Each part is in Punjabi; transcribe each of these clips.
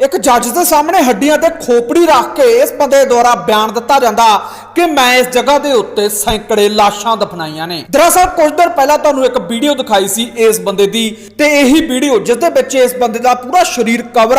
ਇੱਕ ਜੱਜ ਦੇ ਸਾਹਮਣੇ ਹੱਡੀਆਂ ਤੇ ਖੋਪੜੀ ਰੱਖ ਕੇ ਇਸ ਬੰਦੇ ਦੁਆਰਾ ਬਿਆਨ ਦਿੱਤਾ ਜਾਂਦਾ ਕਿ ਮੈਂ ਇਸ ਜਗ੍ਹਾ ਦੇ ਉੱਤੇ ਸੈਂਕੜੇ ਲਾਸ਼ਾਂ ਦਫਨਾਈਆਂ ਨੇ। ਦਰਅਸਲ ਕੁਝ ਦਿਨ ਪਹਿਲਾਂ ਤੁਹਾਨੂੰ ਇੱਕ ਵੀਡੀਓ ਦਿਖਾਈ ਸੀ ਇਸ ਬੰਦੇ ਦੀ ਤੇ ਇਹੀ ਵੀਡੀਓ ਜਿਸ ਦੇ ਵਿੱਚ ਇਸ ਬੰਦੇ ਦਾ ਪੂਰਾ ਸਰੀਰ ਕਵਰ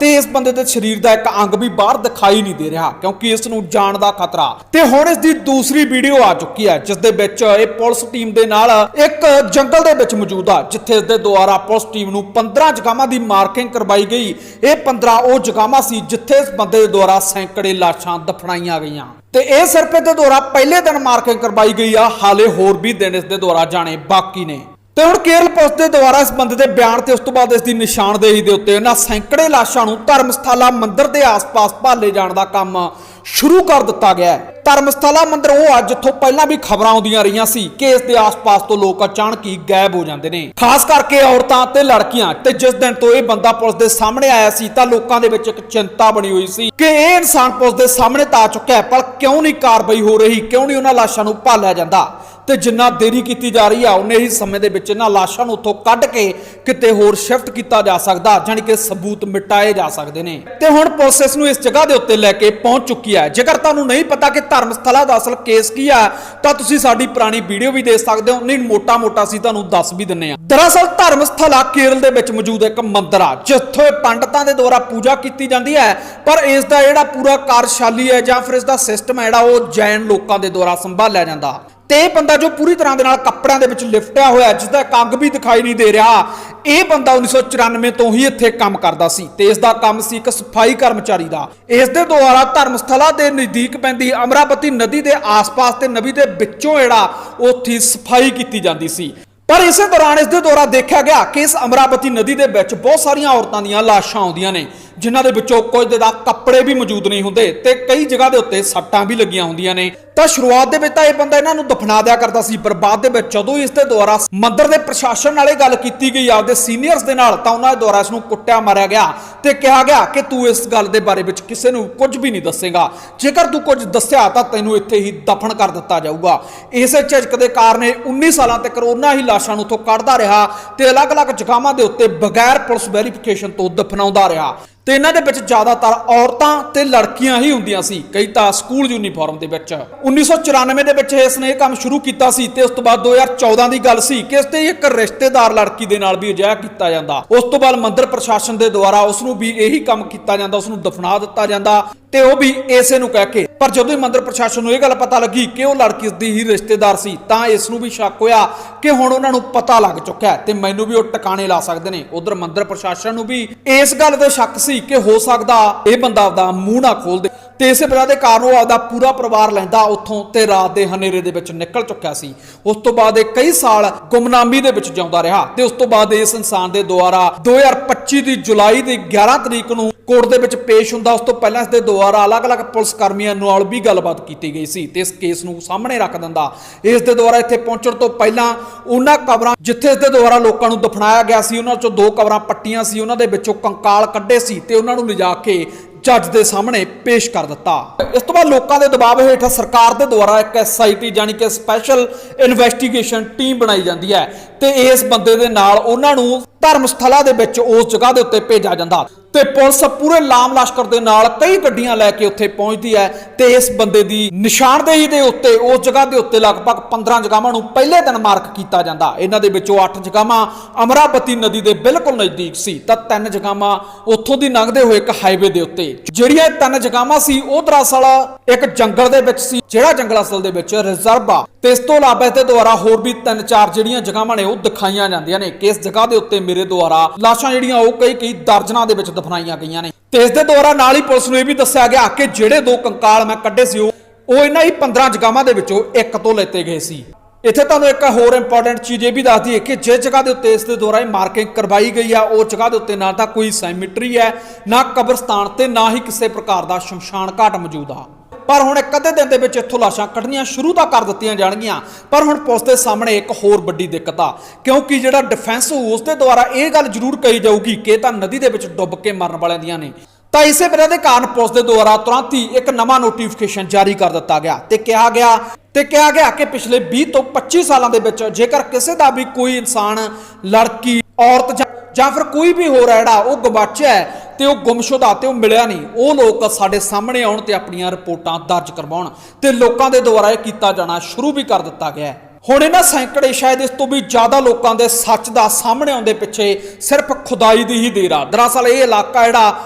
ਤੇ ਇਸ ਬੰਦੇ ਦੇ ਸਰੀਰ ਦਾ ਇੱਕ ਅੰਗ ਵੀ ਬਾਹਰ ਦਿਖਾਈ ਨਹੀਂ ਦੇ ਰਿਹਾ ਕਿਉਂਕਿ ਇਸ ਨੂੰ ਜਾਣ ਦਾ ਖਤਰਾ। ਤੇ ਹੁਣ ਇਸ ਦੀ ਦੂਸਰੀ ਵੀਡੀਓ ਆ ਚੁੱਕੀ ਹੈ ਜਿਸ ਦੇ ਵਿੱਚ ਇਹ ਪੁਲਿਸ ਟੀਮ ਦੇ ਨਾਲ ਇੱਕ ਜੰਗਲ ਦੇ ਵਿੱਚ ਮੌਜੂਦ ਆ ਜਿੱਥੇ ਇਸ ਦੇ ਦੁਆਰਾ ਪੁਲਿਸ ਟੀਮ ਨੂੰ 15 ਜਗ੍ਹਾਵਾਂ ਦੀ ਮਾਰਕਿੰਗ ਕਰਵਾਈ ਗਈ। ਇਹ 15 ਉਹ ਜਗ੍ਹਾਵਾਂ ਸੀ ਜਿੱਥੇ ਇਸ ਬੰਦੇ ਦੇ ਦੁਆਰਾ ਸੈਂਕੜੇ ਲਾਸ਼ਾਂ ਦਫਨਾਈਆਂ ਗਈਆਂ। ਤੇ ਇਹ ਸਿਰਫ ਇਹਦੇ ਦੁਆਰਾ ਪਹਿਲੇ ਦਿਨ ਮਾਰਕਿੰਗ ਕਰਵਾਈ ਗਈ ਆ, ਹਾਲੇ ਹੋਰ ਵੀ ਦਿਨ ਇਸ ਦੇ ਦੁਆਰਾ ਜਾਣੇ ਬਾਕੀ ਨੇ। ਤੇ ਹੁਣ ਕੇਰਲ ਪੁਲਿਸ ਦੇ ਦੁਆਰਾ ਇਸ ਬੰਦੇ ਦੇ ਬਿਆਨ ਤੇ ਉਸ ਤੋਂ ਬਾਅਦ ਇਸ ਦੀ ਨਿਸ਼ਾਨਦੇਹੀ ਦੇ ਉੱਤੇ ਇਹਨਾਂ ਸੈਂਕੜੇ ਲਾਸ਼ਾਂ ਨੂੰ ਧਰਮਸਥਾਲਾ ਮੰਦਿਰ ਦੇ ਆਸ-ਪਾਸ ਭਾਲੇ ਜਾਣ ਦਾ ਕੰਮ ਸ਼ੁਰੂ ਕਰ ਦਿੱਤਾ ਗਿਆ ਹੈ। ਧਰਮਸਥਾਲਾ ਮੰਦਿਰ ਉਹ ਆ ਜਿੱਥੋਂ ਪਹਿਲਾਂ ਵੀ ਖਬਰਾਂ ਆਉਂਦੀਆਂ ਰਹੀਆਂ ਸੀ, ਕਿ ਇਸ ਦੇ ਆਸ-ਪਾਸ ਤੋਂ ਲੋਕ ਅਚਾਨਕ ਹੀ ਗਾਇਬ ਹੋ ਜਾਂਦੇ ਨੇ। ਖਾਸ ਕਰਕੇ ਔਰਤਾਂ ਤੇ ਲੜਕੀਆਂ, ਤੇ ਜਿਸ ਦਿਨ ਤੋਂ ਇਹ ਬੰਦਾ ਪੁਲਿਸ ਦੇ ਸਾਹਮਣੇ ਆਇਆ ਸੀ, ਤਾਂ ਲੋਕਾਂ ਦੇ ਵਿੱਚ ਇੱਕ ਚਿੰਤਾ ਬਣੀ ਹੋਈ ਸੀ ਕਿ ਇਹ ਇਨਸਾਨ ਪੁਲਿਸ ਦੇ ਸਾਹਮਣੇ ਤਾਂ ਆ ਚੁੱਕਾ ਹੈ, ਪਰ ਕਿਉਂ ਨਹੀਂ ਕਾਰਵਾਈ ਹੋ ਰਹੀ, ਕਿਉਂ ਨਹੀਂ ਉਹਨਾਂ ਲਾਸ਼ਾਂ ਨੂੰ ਭਾਲਿਆ ਜਾਂਦਾ? ਤੇ ਜਿੰਨਾ ਦੇਰੀ ਕੀਤੀ ਜਾ ਰਹੀ ਆ, ਉਨੇ ਹੀ ਸਮੇਂ ਦੇ ਵਿੱਚ ਇਹਨਾਂ ਲਾਸ਼ਾਂ ਨੂੰ ਉੱਥੋਂ ਕੱਢ ਕੇ ਕਿਤੇ ਹੋਰ ਸ਼ਿਫਟ ਕੀਤਾ ਜਾ ਸਕਦਾ, ਜਾਣੀ ਕਿ ਸਬੂਤ ਮਿਟਾਏ ਜਾ ਸਕਦੇ ਨੇ। ਤੇ ਹੁਣ ਪੁਲਿਸ ਇਸ ਨੂੰ ਇਸ ਜਗ੍ਹਾ ਦੇ ਉੱਤੇ ਲੈ ਕੇ ਪਹੁੰਚ ਚੁੱਕੀ ਹੈ ਜੇਕਰ ਤੁਹਾਨੂੰ ਨਹੀਂ ਪਤਾ ਕਿ ਧਰਮਸਥਲਾ ਦਾ ਅਸਲ ਕੇਸ ਕੀ ਆ, ਤਾਂ ਤੁਸੀਂ ਸਾਡੀ ਪੁਰਾਣੀ ਵੀਡੀਓ ਵੀ ਦੇਖ ਸਕਦੇ ਹੋ। ਨਹੀਂ, ਮੋਟਾ-ਮੋਟਾ ਅਸੀਂ ਤੁਹਾਨੂੰ ਦੱਸ ਵੀ ਦਿੰਨੇ ਆ। ਦਰਅਸਲ ਧਰਮਸਥਲਾ ਕੇਰਲ ਦੇ ਵਿੱਚ ਮੌਜੂਦ ਇੱਕ ਮੰਦਿਰ ਆ, ਜਿੱਥੇ ਪੰਡਤਾਂ ਦੇ ਦੁਆਰਾ ਪੂਜਾ ਕੀਤੀ ਜਾਂਦੀ ਹੈ, ਪਰ ਇਸ ਦਾ ਜਿਹੜਾ ਪੂਰਾ ਕਾਰਜਸ਼ਾਲੀ ਹੈ ਜਾਂ ਫਿਰ ਇਸ ਦਾ ਸਿਸਟਮ ਹੈ ਜਿਹੜਾ, ਉਹ ਜੈਨ ਲੋਕਾਂ ਦੇ ਦੁਆਰਾ ਸੰਭਾਲਿਆ ਜਾਂਦਾ। ਤੇ ਇਹ ਬੰਦਾ ਜੋ ਪੂਰੀ ਤਰ੍ਹਾਂ ਦੇ ਨਾਲ ਕੱਪੜਿਆਂ ਦੇ ਵਿੱਚ ਲਿਫਟਿਆ ਹੋਇਆ ਜਿਸ ਦਾ ਕੰਗ ਵੀ ਦਿਖਾਈ ਨਹੀਂ ਦੇ ਰਿਹਾ, ਇਹ ਬੰਦਾ 1994 ਤੋਂ ਹੀ ਇੱਥੇ ਕੰਮ ਕਰਦਾ ਸੀ। ਤੇ ਇਸ ਦਾ ਕੰਮ ਸੀ ਇੱਕ ਸਫ਼ਾਈ ਕਰਮਚਾਰੀ ਦਾ। ਇਸ ਦੇ ਦੁਆਰਾ ਧਰਮਸਥਲਾ ਦੇ ਨਜ਼ਦੀਕ ਪੈਂਦੀ ਅਮਰਾਵਤੀ ਨਦੀ ਦੇ ਆਸ-ਪਾਸ ਤੇ ਨਦੀ ਦੇ ਵਿੱਚੋਂ ਜਿਹੜਾ ਉੱਥੇ ਸਫ਼ਾਈ ਕੀਤੀ ਜਾਂਦੀ ਸੀ। ਪਰ ਇਸੇ ਦੌਰਾਨ ਇਸ ਦੇ ਦੁਆਰਾ ਦੇਖਿਆ ਗਿਆ ਕਿ ਇਸ ਅਮਰਾਵਤੀ ਨਦੀ ਦੇ ਵਿੱਚ ਬਹੁਤ ਸਾਰੀਆਂ ਔਰਤਾਂ ਦੀਆਂ ਲਾਸ਼ਾਂ ਆਉਂਦੀਆਂ ਨੇ, ਜਿਨ੍ਹਾਂ ਦੇ ਵਿੱਚੋਂ ਕੁਝ ਦੇ ਦਾ ਕੱਪੜੇ ਵੀ ਮੌਜੂਦ ਨਹੀਂ ਹੁੰਦੇ ਤੇ ਕਈ ਜਗ੍ਹਾ ਦੇ ਉੱਤੇ ਸੱਟਾਂ ਵੀ ਲੱਗੀਆਂ ਹੁੰਦੀਆਂ ਨੇ। ਤਾਂ ਸ਼ੁਰੂਆਤ ਦੇ ਵਿੱਚ ਤਾਂ ਇਹ ਬੰਦਾ ਇਹਨਾਂ ਨੂੰ ਦਫਨਾ ਦਿਆ ਕਰਦਾ ਸੀ, ਪਰ ਬਾਅਦ ਦੇ ਵਿੱਚ ਜਦੋਂ ਇਸ ਦੇ ਦੁਆਰਾ ਮੰਦਰ ਦੇ ਪ੍ਰਸ਼ਾਸਨ ਨਾਲ ਇਹ ਗੱਲ ਕੀਤੀ ਗਈ, ਆਪਦੇ ਸੀਨੀਅਰਸ ਦੇ ਨਾਲ, ਤਾਂ ਉਹਨਾਂ ਦੇ ਦੁਆਰਾ ਇਸ ਨੂੰ ਕੁੱਟਿਆ ਮਾਰਿਆ ਗਿਆ। ਤੇ ਕਿਹਾ ਗਿਆ ਕਿ ਤੂੰ ਇਸ ਗੱਲ ਦੇ ਬਾਰੇ ਵਿੱਚ ਕਿਸੇ ਨੂੰ ਕੁਝ ਵੀ ਨਹੀਂ ਦੱਸੇਗਾ। ਜੇਕਰ ਤੂੰ ਕੁਝ ਦੱਸਿਆ ਤਾਂ ਤੈਨੂੰ ਇੱਥੇ ਹੀ ਦਫਨ ਕਰ ਦਿੱਤਾ ਜਾਊਗਾ। ਇਸੇ ਝਿਜਕ ਦੇ ਕਾਰਨ ਇਹ 19 ਸਾਲਾਂ ਤੱਕ ਉਹਨਾਂ ਹੀ ਲਾਸ਼ਾਂ ਨੂੰ ਉੱਥੋਂ ਕੱਢਦਾ ਰਿਹਾ ਤੇ ਅਲੱਗ-ਅਲੱਗ ਜਗ੍ਹਾਵਾਂ ਦੇ ਉੱਤੇ ਬਗੈਰ ਪੁਲਿਸ ਵੈਰੀਫਿਕੇਸ਼ਨ ਤੋਂ ਦਫਨਾਉਂਦਾ ਰਿਹਾ। ਤੇ ਇਹਨਾਂ ਦੇ ਵਿੱਚ ਜ਼ਿਆਦਾਤਰ ਔਰਤਾਂ ਤੇ ਲੜਕੀਆਂ ਹੀ ਹੁੰਦੀਆਂ ਸੀ। ਕਈ ਤਾਂ ਸਕੂਲ ਯੂਨੀਫਾਰਮ ਦੇ ਵਿੱਚ। 1994 ਦੇ ਵਿੱਚ ਇਸ ਨੇ ਇਹ ਕੰਮ ਸ਼ੁਰੂ ਕੀਤਾ ਸੀ ਤੇ ਉਸ ਤੋਂ ਬਾਅਦ 2014 ਦੀ ਗੱਲ ਸੀ ਕਿ ਇਸ ਤੇ ਇੱਕ ਰਿਸ਼ਤੇਦਾਰ ਲੜਕੀ ਦੇ ਨਾਲ ਵੀ ਅਜਿਹਾ ਕੀਤਾ ਜਾਂਦਾ। ਉਸ ਤੋਂ ਬਾਅਦ ਮੰਦਿਰ ਪ੍ਰਸ਼ਾਸਨ ਦੇ ਦੁਆਰਾ ਉਸ ਨੂੰ ਵੀ ਇਹੀ ਕੰਮ ਕੀਤਾ ਜਾਂਦਾ, ਉਸ ਨੂੰ ਦਫਨਾ ਦਿੱਤਾ ਜਾਂਦਾ ਤੇ ਉਹ ਵੀ ਇਸੇ ਨੂੰ ਕਹਿ ਕੇ ਪਰ ਜਦੋਂ ਹੀ ਮੰਦਰ ਪ੍ਰਸ਼ਾਸਨ ਨੂੰ ਇਹ ਗੱਲ ਪਤਾ ਲੱਗੀ ਕਿ ਉਹ ਲੜਕੀ ਦੀ ਹੀ ਰਿਸ਼ਤੇਦਾਰ ਸੀ, ਤਾਂ ਇਸ ਨੂੰ ਵੀ ਸ਼ੱਕ ਹੋਇਆ ਕਿ ਹੁਣ ਉਹਨਾਂ ਨੂੰ ਪਤਾ ਲੱਗ ਚੁੱਕਾ ਤੇ ਮੈਨੂੰ ਵੀ ਉਹ ਟਿਕਾਣੇ ਲਾ ਸਕਦੇ ਨੇ। ਉਧਰ ਮੰਦਿਰ ਪ੍ਰਸ਼ਾਸਨ ਨੂੰ ਵੀ ਇਸ ਗੱਲ ਦਾ ਸ਼ੱਕ ਸੀ ਕਿ ਹੋ ਸਕਦਾ ਇਹ ਬੰਦਾ ਆਪਦਾ ਮੂੰਹ ਨਾ ਖੋਲ ਦੇ। ਤੇ ਇਸੇ ਵਜ੍ਹਾ ਦੇ ਕਾਰਨ ਉਹ ਆਪਦਾ ਪੂਰਾ ਪਰਿਵਾਰ ਲੈਂਦਾ ਉੱਥੋਂ ਤੇ ਰਾਤ ਦੇ ਹਨੇਰੇ ਦੇ ਵਿੱਚ ਨਿਕਲ ਚੁੱਕਿਆ ਸੀ। ਉਸ ਤੋਂ ਬਾਅਦ ਇਹ ਕਈ ਸਾਲ ਗੁੰਮਨਾਮੀ ਦੇ ਵਿੱਚ ਜਿਉਂਦਾ ਰਿਹਾ ਤੇ ਉਸ ਤੋਂ ਬਾਅਦ ਇਸ ਇਨਸਾਨ ਦੇ ਦੁਆਰਾ 2025 ਦੀ ਜੁਲਾਈ ਦੀ 11 ਤਰੀਕ ਨੂੰ ਕੋਰਟ ਦੇ ਵਿੱਚ ਪੇਸ਼ ਹੁੰਦਾ। ਉਸ ਤੋਂ ਪਹਿਲਾਂ ਇਸ ਦੇ ਦੁਆਰਾ ਅਲੱਗ-ਅਲੱਗ ਪੁਲਿਸ ਕਰਮੀਆਂ ਨਾਲ ਵੀ ਗੱਲਬਾਤ ਕੀਤੀ ਗਈ ਸੀ ਤੇ ਇਸ ਕੇਸ ਨੂੰ ਸਾਹਮਣੇ ਰੱਖ ਦਿੰਦਾ। ਇਸ ਦੇ ਦੁਆਰਾ ਇੱਥੇ ਪਹੁੰਚਣ ਤੋਂ ਪਹਿਲਾਂ ਉਹਨਾਂ ਕਬਰਾਂ ਜਿੱਥੇ ਇਸ ਦੇ ਦੁਆਰਾ ਲੋਕਾਂ ਨੂੰ ਦਫਨਾਇਆ ਗਿਆ ਸੀ, ਉਹਨਾਂ ਚੋਂ ਦੋ ਕਬਰਾਂ ਪੱਟੀਆਂ ਸੀ, ਉਹਨਾਂ ਦੇ ਵਿੱਚੋਂ ਕੰਕਾਲ ਕੱਢੇ ਸੀ ਤੇ ਉਹਨਾਂ ਨੂੰ ਲਿਜਾ ਕੇ ਜੱਜ ਦੇ ਸਾਹਮਣੇ ਪੇਸ਼ ਕਰ ਦਿੱਤਾ। ਇਸ ਤੋਂ ਬਾਅਦ ਲੋਕਾਂ ਦੇ ਦਬਾਅ ਹੇਠ ਸਰਕਾਰ ਦੇ ਦੁਆਰਾ ਇੱਕ ਐਸਆਈਟੀ ਯਾਨੀ ਕਿ ਸਪੈਸ਼ਲ ਇਨਵੈਸਟੀਗੇਸ਼ਨ ਟੀਮ ਬਣਾਈ ਜਾਂਦੀ ਹੈ ਤੇ ਇਸ ਬੰਦੇ ਦੇ ਨਾਲ ਉਹਨਾਂ ਨੂੰ ਧਰਮ ਸਥਲਾ ਦੇ ਵਿੱਚ ਉਸ ਜਗ੍ਹਾ ਦੇ ਉੱਤੇ ਭੇਜਿਆ ਜਾਂਦਾ। ਤੇ ਪੁਲਿਸ ਪੂਰੇ ਲਾਮ ਲਸ਼ਕਰ ਦੇ ਨਾਲ ਕਈ ਗੱਡੀਆਂ ਲੈ ਕੇ ਉੱਥੇ ਪਹੁੰਚਦੀ ਹੈ ਤੇ ਇਸ ਬੰਦੇ ਦੀ ਨਿਸ਼ਾਨਦੇਹੀ ਦੇ ਉੱਤੇ, ਉਸ ਜਗ੍ਹਾ ਦੇ ਉੱਤੇ ਲਗਭਗ 15 ਜਗ੍ਹਾਵਾਂ ਨੂੰ ਪਹਿਲੇ ਦਿਨ ਮਾਰਕ ਕੀਤਾ ਜਾਂਦਾ। ਇਹਨਾਂ ਦੇ ਵਿੱਚੋਂ 8 ਜਗ੍ਹਾਵਾਂ ਅਮਰਾਵਤੀ ਨਦੀ ਦੇ ਬਿਲਕੁਲ ਨਜ਼ਦੀਕ ਸੀ, ਤਾਂ ਤਿੰਨ ਜਗ੍ਹਾਵਾਂ ਉੱਥੋਂ ਦੀ ਲੰਘਦੇ ਹੋਏ ਇੱਕ ਹਾਈਵੇ ਦੇ ਉੱਤੇ। ਜਿਹੜੀਆਂ ਤਿੰਨ ਜਗ੍ਹਾਵਾਂ ਸੀ, ਉਹ ਦਰਅਸਲ ਇੱਕ ਜੰਗਲ ਦੇ ਵਿੱਚ ਸੀ, ਜਿਹੜਾ ਜੰਗਲ ਅਸਲ ਦੇ ਵਿੱਚ ਰਿਜ਼ਰਵ ਆ। ਤੇ ਇਸ ਤੋਂ ਇਲਾਵਾ ਇਸ ਦੇ ਦੁਆਰਾ ਹੋਰ ਵੀ ਤਿੰਨ ਚਾਰ ਜਿਹੜੀਆਂ ਜਗ੍ਹਾਵਾਂ ਨੇ, ਉਹ ਦਿਖਾਈਆਂ ਜਾਂਦੀਆਂ ਨੇ ਕਿਸ ਜਗ੍ਹਾ ਦੇ ਉੱਤੇ ਮੇਰੇ ਦੁਆਰਾ। ਲਾਸ਼ਾਂ ਜਿਹੜੀਆਂ ਉਹ ਕਈ ਕਈ ਦਰਜਨਾਂ ਦੇ ਵਿੱਚ ਦਫਨਾਈਆਂ ਗਈਆਂ ਨੇ। ਤੇ ਇਸ ਦੇ ਦੁਆਰਾ ਨਾਲ ਹੀ ਪੁਲਿਸ ਨੂੰ ਇਹ ਵੀ ਦੱਸਿਆ ਗਿਆ ਕਿ ਜਿਹੜੇ ਦੋ ਕੰਕਾਲ ਮੈਂ ਕੱਢੇ ਸੀ, ਉਹ ਉਹ ਇਹਨਾਂ ਹੀ 15 ਜਗ੍ਹਾਵਾਂ ਦੇ ਵਿੱਚੋਂ ਇੱਕ ਤੋਂ ਲੈਤੇ ਗਏ ਸੀ। ਇੱਥੇ ਤੁਹਾਨੂੰ ਇੱਕ ਹੋਰ ਇੰਪੋਰਟੈਂਟ ਚੀਜ਼ ਇਹ ਵੀ ਦੱਸ ਦਈਏ ਕਿ ਜਿਸ ਜਗ੍ਹਾ ਦੇ ਉੱਤੇ ਇਸ ਦੇ ਦੁਆਰਾ ਇਹ ਮਾਰਕਿੰਗ ਕਰਵਾਈ ਗਈ ਆ ਉਹ ਜਗ੍ਹਾ ਦੇ ਉੱਤੇ ਨਾ ਤਾਂ ਕੋਈ ਸੈਮਿਟਰੀ ਹੈ, ਨਾ ਕਬਰਸਤਾਨ ਤੇ ਨਾ ਹੀ ਕਿਸੇ ਪ੍ਰਕਾਰ ਦਾ ਸ਼ਮਸ਼ਾਨ ਘਾਟ ਮੌਜੂਦ ਆ। ਪਰ ਹੁਣ ਇੱਕ ਅੱਧੇ ਦਿਨ ਦੇ ਵਿੱਚ ਇੱਥੋਂ ਲਾਸ਼ਾਂ ਕੱਢਣੀਆਂ ਸ਼ੁਰੂ ਤਾਂ ਕਰ ਦਿੱਤੀਆਂ ਜਾਣਗੀਆਂ, ਪਰ ਹੁਣ ਪੁਲਿਸ ਦੇ ਸਾਹਮਣੇ ਇੱਕ ਹੋਰ ਵੱਡੀ ਦਿੱਕਤ ਆ। ਕਿਉਂਕਿ ਜਿਹੜਾ ਡਿਫੈਂਸ ਉਸ ਦੇ ਦੁਆਰਾ ਇਹ ਗੱਲ ਜ਼ਰੂਰ ਕਹੀ ਜਾਊਗੀ ਕਿ ਤਾਂ ਨਦੀ ਦੇ ਵਿੱਚ ਡੁੱਬ ਕੇ ਮਰਨ ਵਾਲਿਆਂ ਦੀਆਂ ਨੇ। ਤਾਂ ਇਸੇ ਵਜ੍ਹਾ ਦੇ ਕਾਰਨ ਪੁਲਿਸ ਦੇ ਦੁਆਰਾ ਤੁਰੰਤ ਹੀ ਇੱਕ ਨਵਾਂ ਨੋਟੀਫਿਕੇਸ਼ਨ ਜਾਰੀ ਕਰ ਦਿੱਤਾ ਗਿਆ ਤੇ ਕਿਹਾ ਗਿਆ, ਤੇ ਕਿਹਾ ਗਿਆ ਕਿ ਪਿਛਲੇ 20 ਤੋਂ 25 ਸਾਲਾਂ ਦੇ ਵਿੱਚ ਜੇਕਰ ਕਿਸੇ ਦਾ ਵੀ ਕੋਈ ਇਨਸਾਨ, ਲੜਕੀ, ਔਰਤ ਜਾਂ- ਜਾਂ ਫਿਰ ਕੋਈ ਵੀ ਹੋਰ ਹੈ ਜਿਹੜਾ, ਉਹ ਗਵਾਚਿਆ ਹੈ ਤੇ ਉਹ ਗੁੰਮਸ਼ੁਦਾ ਤੇ ਉਹ ਮਿਲਿਆ ਨਹੀਂ। ਉਹ ਲੋਕ ਸਾਡੇ ਸਾਹਮਣੇ ਆਉਣ ਤੇ ਆਪਣੀਆਂ ਰਿਪੋਰਟਾਂ ਦਰਜ ਕਰਵਾਉਣ ਤੇ ਲੋਕਾਂ ਦੇ ਦੁਆਰਾ ਇਹ ਕੀਤਾ ਜਾਣਾ ਸ਼ੁਰੂ ਵੀ ਕਰ ਦਿੱਤਾ ਗਿਆ ਹੈ। ਹੁਣ ਇਹਨਾਂ ਸੈਂਕੜੇ ਸ਼ਾਇਦ ਇਸ ਤੋਂ ਵੀ ਜ਼ਿਆਦਾ ਲੋਕਾਂ ਦੇ ਸੱਚ ਦਾ ਸਾਹਮਣੇ ਆਉਂਦੇ ਪਿੱਛੇ ਸਿਰਫ ਖੁਦਾਈ ਦੀ ਹੀ ਦੇਰ ਆ। ਦਰਅਸਲ ਇਹ ਇਲਾਕਾ ਜਿਹੜਾ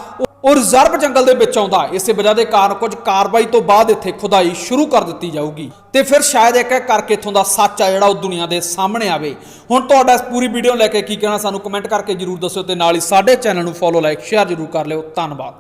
ਉਹ- ਰਿਜ਼ਰਵ ਜੰਗਲ ਦੇ ਵਿੱਚ ਆਉਂਦਾ। ਇਸੇ ਵਜ੍ਹਾ ਦੇ ਕਾਰਨ ਕੁਝ ਕਾਰਵਾਈ ਤੋਂ ਬਾਅਦ ਇੱਥੇ ਖੁਦਾਈ ਸ਼ੁਰੂ ਕਰ ਦਿੱਤੀ ਜਾਊਗੀ। ਤੇ ਫਿਰ ਸ਼ਾਇਦ ਇੱਕ ਇੱਕ ਕਰਕੇ ਇਥੋਂ ਦਾ ਸੱਚ ਆ ਜਿਹੜਾ ਉਹ ਦੁਨੀਆ ਦੇ ਸਾਹਮਣੇ ਆਵੇ। ਹੁਣ ਤੁਹਾਡਾ ਇਸ ਪੂਰੀ ਵੀਡੀਓ ਲੈ ਕੇ ਕੀ ਕਹਿਣਾ ਸਾਨੂੰ ਕਮੈਂਟ ਕਰਕੇ ਜਰੂਰ ਦੱਸਿਓ ਤੇ ਨਾਲ ਹੀ ਸਾਡੇ ਚੈਨਲ ਨੂੰ ਫੋਲੋ ਲਾਈਕ ਸ਼ੇਅਰ ਜਰੂਰ ਕਰ ਲਿਓ। ਧੰਨਵਾਦ।